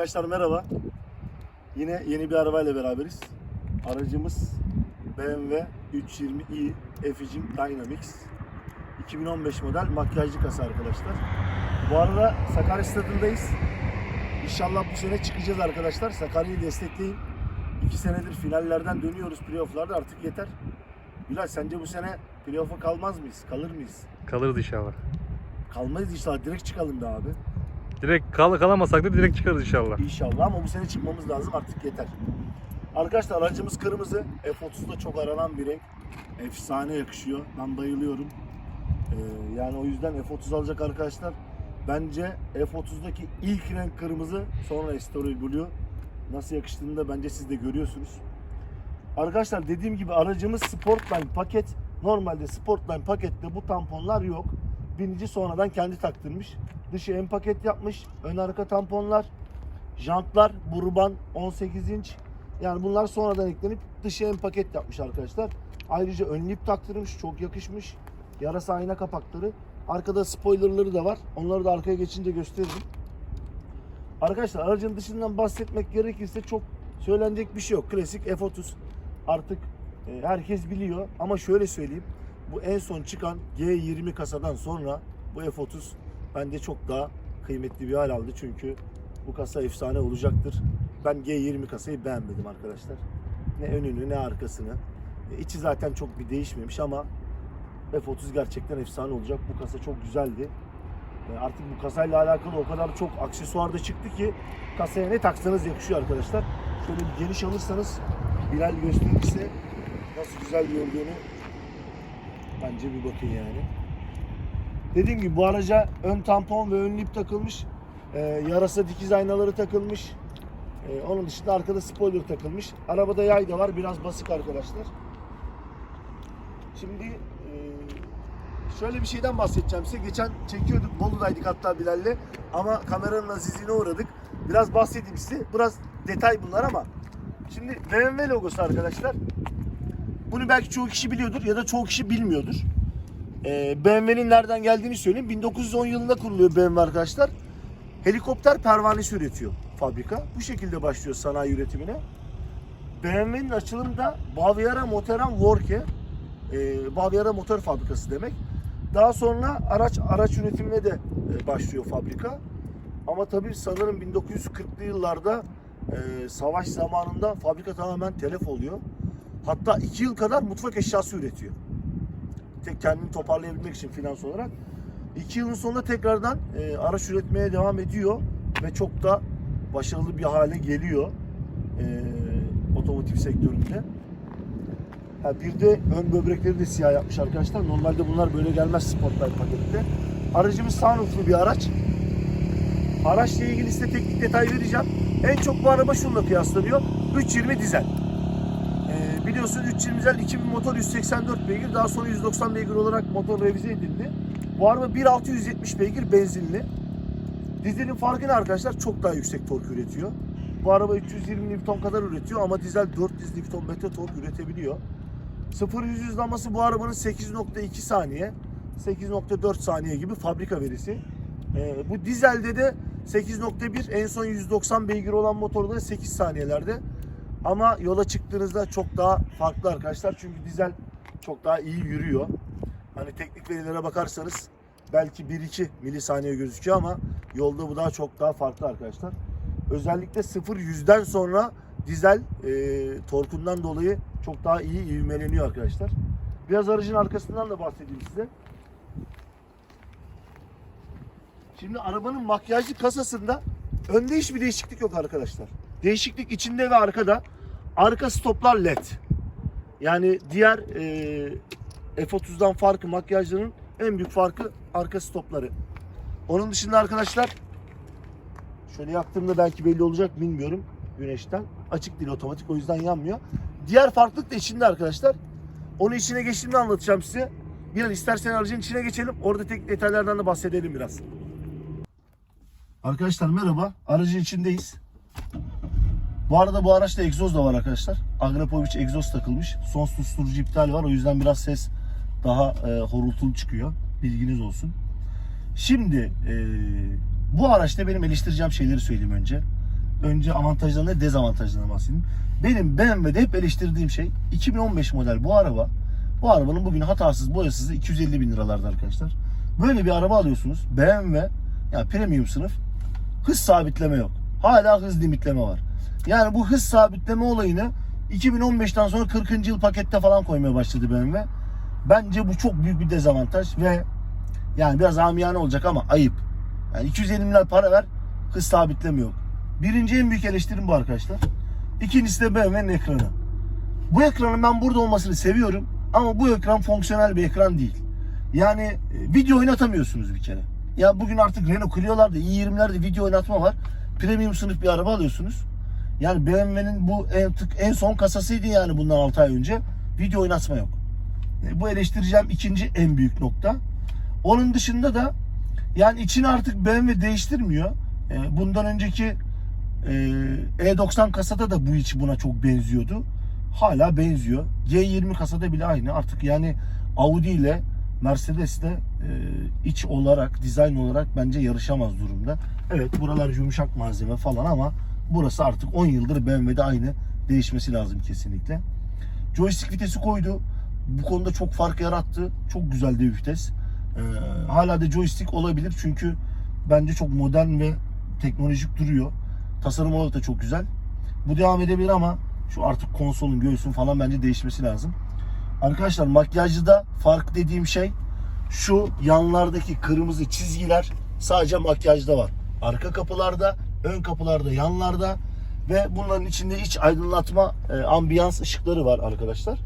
Arkadaşlar merhaba. Yine yeni bir arabayla beraberiz. Aracımız BMW 320i Efficient Dynamics 2015 model makyajlı kasa arkadaşlar. Bu arada Sakarya stadındayız. İnşallah bu sene çıkacağız arkadaşlar. Sakarya'yı destekleyin. İki senedir finallerden dönüyoruz playofflarda artık yeter. Bilal sence bu sene playoff'a kalmaz mıyız? Kalır mıyız? Kalırız inşallah. Kalmayız inşallah. Direkt çıkalım be abi. Direkt kal kalamasak da direkt çıkarız inşallah. İnşallah ama bu sene çıkmamız lazım artık yeter. Arkadaşlar aracımız kırmızı. F30'da çok aranan bir renk. Efsane yakışıyor. Ben bayılıyorum. Ee, yani o yüzden F30 alacak arkadaşlar. Bence F30'daki ilk renk kırmızı sonra Estoril Blue. Nasıl yakıştığını da bence siz de görüyorsunuz. Arkadaşlar dediğim gibi aracımız Sportline paket. Normalde Sportline pakette bu tamponlar yok. Binici sonradan kendi taktırmış. Dışı en paket yapmış. Ön arka tamponlar. Jantlar Burban 18 inç. Yani bunlar sonradan eklenip dışı en paket yapmış arkadaşlar. Ayrıca ön lip taktırmış. Çok yakışmış. Yarasa ayna kapakları. Arkada spoilerları da var. Onları da arkaya geçince gösteririm. Arkadaşlar aracın dışından bahsetmek gerekirse çok söylenecek bir şey yok. Klasik F30 artık e, herkes biliyor. Ama şöyle söyleyeyim. Bu en son çıkan G20 kasadan sonra bu F30 bence çok daha kıymetli bir hal aldı. Çünkü bu kasa efsane olacaktır. Ben G20 kasayı beğenmedim arkadaşlar. Ne önünü ne arkasını. E, içi zaten çok bir değişmemiş ama F30 gerçekten efsane olacak. Bu kasa çok güzeldi. E, Artık bu kasayla alakalı o kadar çok aksesuar da çıktı ki kasaya ne taksanız yakışıyor arkadaşlar. Şöyle bir geniş alırsanız Bilal gösterirse nasıl güzel gördüğünü bence bir bakın yani. Dediğim gibi bu araca ön tampon ve ön lip takılmış. E, yarasa dikiz aynaları takılmış. E, onun dışında arkada spoiler takılmış. Arabada yay da var. Biraz basık arkadaşlar. Şimdi e, şöyle bir şeyden bahsedeceğim size. Geçen çekiyorduk. Bolu'daydık hatta Bilal'le. Ama kameranın azizliğine uğradık. Biraz bahsedeyim size. Biraz detay bunlar ama. Şimdi BMW logosu arkadaşlar. Bunu belki çoğu kişi biliyordur ya da çoğu kişi bilmiyordur. Ee, BMW'nin nereden geldiğini söyleyeyim. 1910 yılında kuruluyor BMW arkadaşlar. Helikopter pervanesi üretiyor fabrika. Bu şekilde başlıyor sanayi üretimine. BMW'nin açılımı da Baviera Motoren Worke. Ee, Baviera Motor Fabrikası demek. Daha sonra araç araç üretimine de e, başlıyor fabrika. Ama tabii sanırım 1940'lı yıllarda e, savaş zamanında fabrika tamamen telef oluyor. Hatta 2 yıl kadar mutfak eşyası üretiyor. Kendini toparlayabilmek için finans olarak. 2 yılın sonunda tekrardan e, araç üretmeye devam ediyor ve çok da başarılı bir hale geliyor e, otomotiv sektöründe. Ha, bir de ön böbrekleri de siyah yapmış arkadaşlar. Normalde bunlar böyle gelmez Sportline pakette. Aracımız sunrooflu bir araç. Araçla ilgili size teknik detay vereceğim. En çok bu araba şununla kıyaslanıyor. 320 dizel. Biliyorsun 320 dizel 2000 motor 184 beygir. Daha sonra 190 beygir olarak motor revize edildi. Bu araba 1.670 beygir benzinli. Dizelin farkı ne arkadaşlar? Çok daha yüksek tork üretiyor. Bu araba 320 Nm kadar üretiyor ama dizel 400 Nm tork üretebiliyor. 0-100 hızlanması bu arabanın 8.2 saniye, 8.4 saniye gibi fabrika verisi. Ee, bu dizelde de 8.1 en son 190 beygir olan motorda da 8 saniyelerde. Ama yola çıktığınızda çok daha farklı arkadaşlar. Çünkü dizel çok daha iyi yürüyor. Hani teknik verilere bakarsanız belki 1-2 milisaniye gözüküyor ama yolda bu daha çok daha farklı arkadaşlar. Özellikle 0-100'den sonra dizel e, torkundan dolayı çok daha iyi ivmeleniyor arkadaşlar. Biraz aracın arkasından da bahsedeyim size. Şimdi arabanın makyajlı kasasında önde hiçbir değişiklik yok arkadaşlar. Değişiklik içinde ve arkada. Arka stoplar led. Yani diğer e, F30'dan farkı makyajların en büyük farkı arka stopları. Onun dışında arkadaşlar şöyle yaktığımda belki belli olacak bilmiyorum güneşten. Açık değil otomatik o yüzden yanmıyor. Diğer farklılık da içinde arkadaşlar. Onu içine geçtiğimde anlatacağım size. Bir an istersen aracın içine geçelim. Orada tek detaylardan da bahsedelim biraz. Arkadaşlar merhaba. Aracın içindeyiz. Bu arada bu araçta egzoz da var arkadaşlar. Agrapovic egzoz takılmış. Son susturucu iptal var. O yüzden biraz ses daha e, horultulu çıkıyor. Bilginiz olsun. Şimdi e, bu araçta benim eleştireceğim şeyleri söyleyeyim önce. önce avantajlarına dezavantajlarına bahsedeyim. Benim BMW'de hep eleştirdiğim şey 2015 model bu araba. Bu arabanın bugün hatasız boyasız 250 bin liralarda arkadaşlar. Böyle bir araba alıyorsunuz. BMW yani premium sınıf hız sabitleme yok. Hala hız limitleme var. Yani bu hız sabitleme olayını 2015'ten sonra 40. yıl pakette falan koymaya başladı BMW. Bence bu çok büyük bir dezavantaj ve yani biraz amiyane olacak ama ayıp. Yani 250 milyar para ver hız sabitleme yok. Birinci en büyük eleştirim bu arkadaşlar. İkincisi de BMW'nin ekranı. Bu ekranın ben burada olmasını seviyorum ama bu ekran fonksiyonel bir ekran değil. Yani e, video oynatamıyorsunuz bir kere. Ya bugün artık Renault Clio'larda, i20'lerde video oynatma var. Premium sınıf bir araba alıyorsunuz. Yani BMW'nin bu en, en son kasasıydı yani bundan 6 ay önce. Video oynatma yok. E, Bu eleştireceğim ikinci en büyük nokta. Onun dışında da yani içini artık BMW değiştirmiyor. E, Bundan önceki e, E90 kasada da bu iç buna çok benziyordu. Hala benziyor. G20 kasada bile aynı. Artık yani Audi ile Mercedes de e, iç olarak, dizayn olarak bence yarışamaz durumda. Evet buralar yumuşak malzeme falan ama burası artık 10 yıldır BMW'de aynı. Değişmesi lazım kesinlikle. Joystick vitesi koydu. Bu konuda çok fark yarattı. Çok güzel de bir vites. Ee, hala da joystick olabilir çünkü bence çok modern ve teknolojik duruyor. Tasarım olarak da çok güzel. Bu devam edebilir ama şu artık konsolun göğsün falan bence değişmesi lazım. Arkadaşlar makyajda fark dediğim şey şu yanlardaki kırmızı çizgiler sadece makyajda var. Arka kapılarda, ön kapılarda, yanlarda ve bunların içinde iç aydınlatma e, ambiyans ışıkları var arkadaşlar.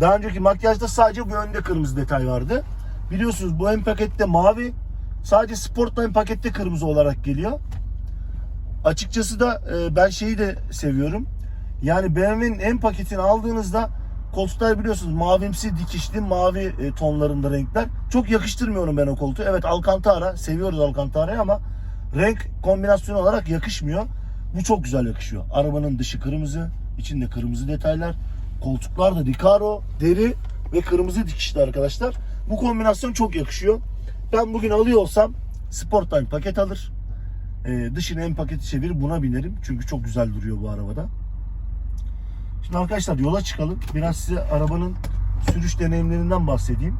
Daha önceki makyajda sadece bu önde kırmızı detay vardı. Biliyorsunuz bu ön pakette mavi. Sadece Sportline pakette kırmızı olarak geliyor. Açıkçası da e, ben şeyi de seviyorum. Yani BMW'nin en paketini aldığınızda koltuklar biliyorsunuz mavimsi dikişli mavi e, tonlarında renkler. Çok yakıştırmıyorum ben o koltuğu. Evet Alcantara seviyoruz Alcantara'yı ama renk kombinasyonu olarak yakışmıyor. Bu çok güzel yakışıyor. Arabanın dışı kırmızı, içinde kırmızı detaylar. Koltuklar da Recaro, deri ve kırmızı dikişli arkadaşlar. Bu kombinasyon çok yakışıyor. Ben bugün alıyor olsam Sportline paket alır. Ee, dışını en paketi çevirir buna binerim. Çünkü çok güzel duruyor bu arabada. Şimdi arkadaşlar yola çıkalım. Biraz size arabanın sürüş deneyimlerinden bahsedeyim.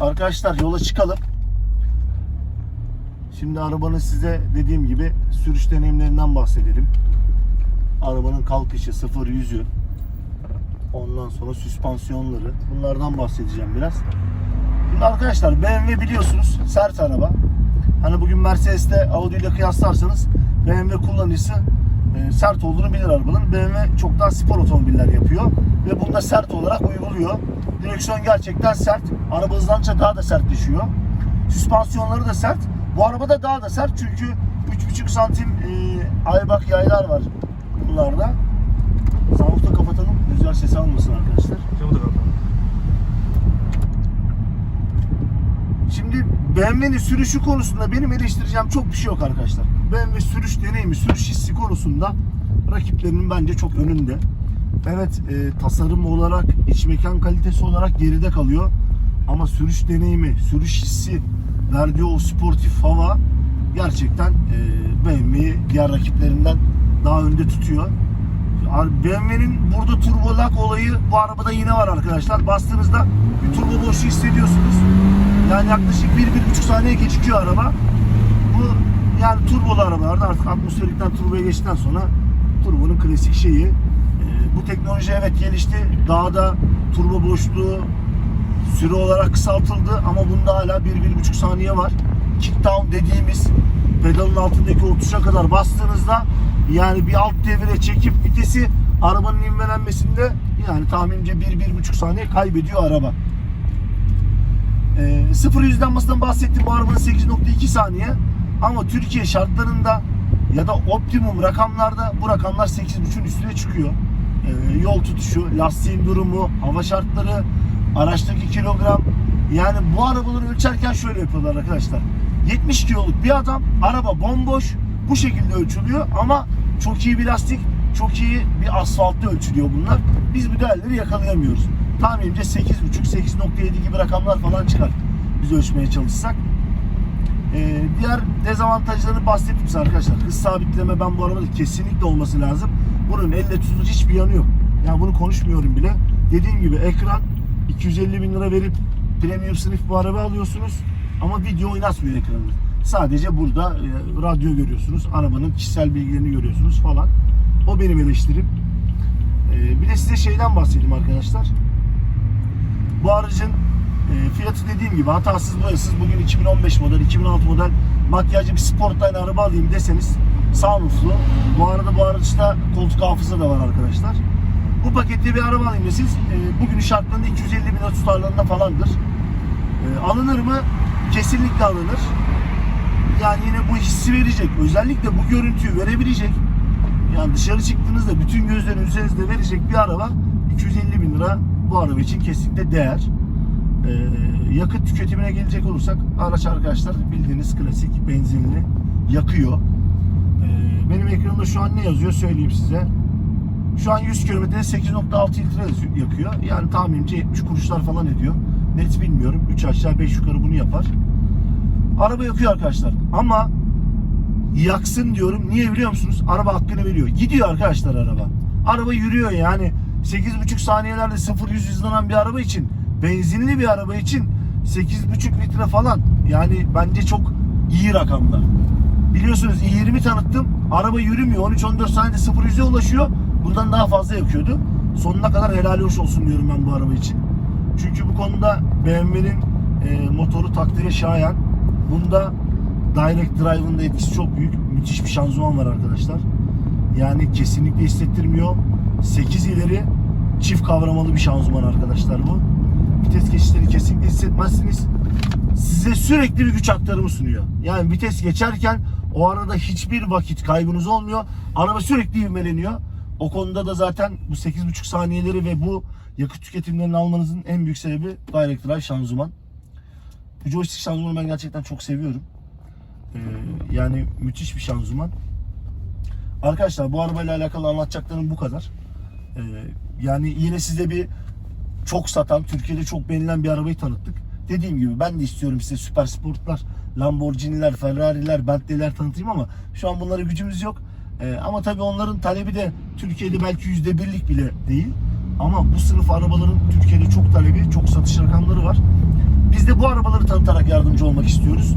Arkadaşlar yola çıkalım. Şimdi arabanın size dediğim gibi sürüş deneyimlerinden bahsedelim. Arabanın kalkışı, sıfır yüzü, ondan sonra süspansiyonları bunlardan bahsedeceğim biraz. Şimdi arkadaşlar BMW biliyorsunuz sert araba. Hani bugün Mercedes'te Audi ile kıyaslarsanız BMW kullanıcısı e, sert olduğunu bilir arabanın. BMW çok daha spor otomobiller yapıyor ve bunu da sert olarak uyguluyor. Direksiyon gerçekten sert. Araba hızlanınca daha da sertleşiyor. Süspansiyonları da sert. Bu arabada daha da sert çünkü 3,5 santim e, aybak yaylar var bunlarda. Sunroof'u da kapatalım. Rüzgar sesi almasın arkadaşlar. Camı da kapatalım. Şimdi BMW'nin sürüşü konusunda benim eleştireceğim çok bir şey yok arkadaşlar. BMW sürüş deneyimi, sürüş hissi konusunda rakiplerinin bence çok önünde. Evet e, tasarım olarak, iç mekan kalitesi olarak geride kalıyor. Ama sürüş deneyimi, sürüş hissi, verdiği o sportif hava gerçekten e, BMW'yi diğer rakiplerinden daha önde tutuyor. BMW'nin burada turbo lock olayı bu arabada yine var arkadaşlar. Bastığınızda bir turbo boşluğu hissediyorsunuz. Yani yaklaşık 1-1,5 saniye gecikiyor araba. Bu yani turbolu arabalarda artık atmosferikten turboya geçtikten sonra turbonun klasik şeyi. Ee, bu teknoloji evet gelişti. Dağda turbo boşluğu süre olarak kısaltıldı ama bunda hala 1-1,5 saniye var. Kickdown dediğimiz pedalın altındaki o tuşa kadar bastığınızda yani bir alt devire çekip vitesi arabanın ivmelenmesinde yani tahminimce 1-1,5 saniye kaybediyor araba. E, 0 yüzden basından bahsettim bu arabanın 8.2 saniye ama Türkiye şartlarında ya da optimum rakamlarda bu rakamlar 8.5'ün üstüne çıkıyor. E, yol tutuşu, lastiğin durumu, hava şartları, araçtaki kilogram yani bu arabaları ölçerken şöyle yapıyorlar arkadaşlar. 70 kiloluk bir adam araba bomboş bu şekilde ölçülüyor ama çok iyi bir lastik çok iyi bir asfaltta ölçülüyor bunlar. Biz bu değerleri yakalayamıyoruz. Tahminimce 8.5 8.7 gibi rakamlar falan çıkar. Biz ölçmeye çalışsak. Ee, diğer dezavantajlarını bahsettim size arkadaşlar. Hız sabitleme ben bu arabada kesinlikle olması lazım. Bunun elle tutulur hiçbir yanı yok. Yani bunu konuşmuyorum bile. Dediğim gibi ekran 250 bin lira verip premium sınıf bir araba alıyorsunuz. Ama video oynatmıyor ekranı. Sadece burada e, radyo görüyorsunuz. Arabanın kişisel bilgilerini görüyorsunuz falan. O benim eleştirim. Ee, bir de size şeyden bahsedeyim arkadaşlar. Bu aracın e, fiyatı dediğim gibi hatasız boyasız bugün 2015 model 2016 model makyajlı bir Sportline araba alayım deseniz sunrooflu. Bu arada bu araçta koltuk hafıza da var arkadaşlar. Bu pakette bir araba alayım deseniz e, bugün şartlarında 250 bin lira tutarlarında falandır. E, alınır mı? Kesinlikle alınır. Yani yine bu hissi verecek. Özellikle bu görüntüyü verebilecek. Yani dışarı çıktığınızda bütün gözlerin üzerinizde verecek bir araba 250 bin lira bu araba için kesinlikle değer. Ee, yakıt tüketimine gelecek olursak araç arkadaşlar bildiğiniz klasik benzinli yakıyor. Ee, benim ekranımda şu an ne yazıyor söyleyeyim size. Şu an 100 kilometrede 8.6 litre yakıyor. Yani tahminimce 70 kuruşlar falan ediyor. Net bilmiyorum. 3 aşağı 5 yukarı bunu yapar. Araba yakıyor arkadaşlar. Ama yaksın diyorum. Niye biliyor musunuz? Araba hakkını veriyor. Gidiyor arkadaşlar araba. Araba yürüyor yani. 8,5 saniyelerde 0-100 hızlanan bir araba için, benzinli bir araba için 8,5 litre falan. Yani bence çok iyi rakamlar. Biliyorsunuz i20 tanıttım. Araba yürümüyor. 13-14 saniyede 0-100'e ulaşıyor. Buradan daha fazla yakıyordu. Sonuna kadar helal hoş olsun diyorum ben bu araba için. Çünkü bu konuda BMW'nin e, motoru takdire şayan. Bunda Direct Drive'ın da etkisi çok büyük. Müthiş bir şanzıman var arkadaşlar. Yani kesinlikle hissettirmiyor. 8 ileri çift kavramalı bir şanzıman arkadaşlar bu. Vites geçişleri kesinlikle hissetmezsiniz. Size sürekli bir güç aktarımı sunuyor. Yani vites geçerken o arada hiçbir vakit kaybınız olmuyor. Araba sürekli ivmeleniyor. O konuda da zaten bu 8,5 saniyeleri ve bu yakıt tüketimlerini almanızın en büyük sebebi Direct Drive şanzıman. Bu joystick şanzımanı ben gerçekten çok seviyorum. Ee, yani müthiş bir şanzıman. Arkadaşlar bu arabayla alakalı anlatacaklarım bu kadar. Ee, yani yine size bir çok satan, Türkiye'de çok beğenilen bir arabayı tanıttık. Dediğim gibi ben de istiyorum size süper sportlar, Lamborghini'ler, Ferrari'ler, Bentley'ler tanıtayım ama şu an bunlara gücümüz yok. Ee, ama tabii onların talebi de Türkiye'de belki yüzde birlik bile değil. Ama bu sınıf arabaların Türkiye'de çok talebi, çok satış rakamları var. Biz de bu arabaları tanıtarak yardımcı olmak istiyoruz.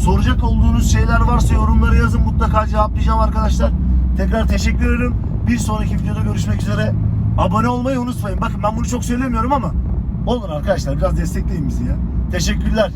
Soracak olduğunuz şeyler varsa yorumlara yazın mutlaka cevaplayacağım arkadaşlar. Tekrar teşekkür ederim. Bir sonraki videoda görüşmek üzere. Abone olmayı unutmayın. Bakın ben bunu çok söylemiyorum ama olun arkadaşlar biraz destekleyin bizi ya. Teşekkürler.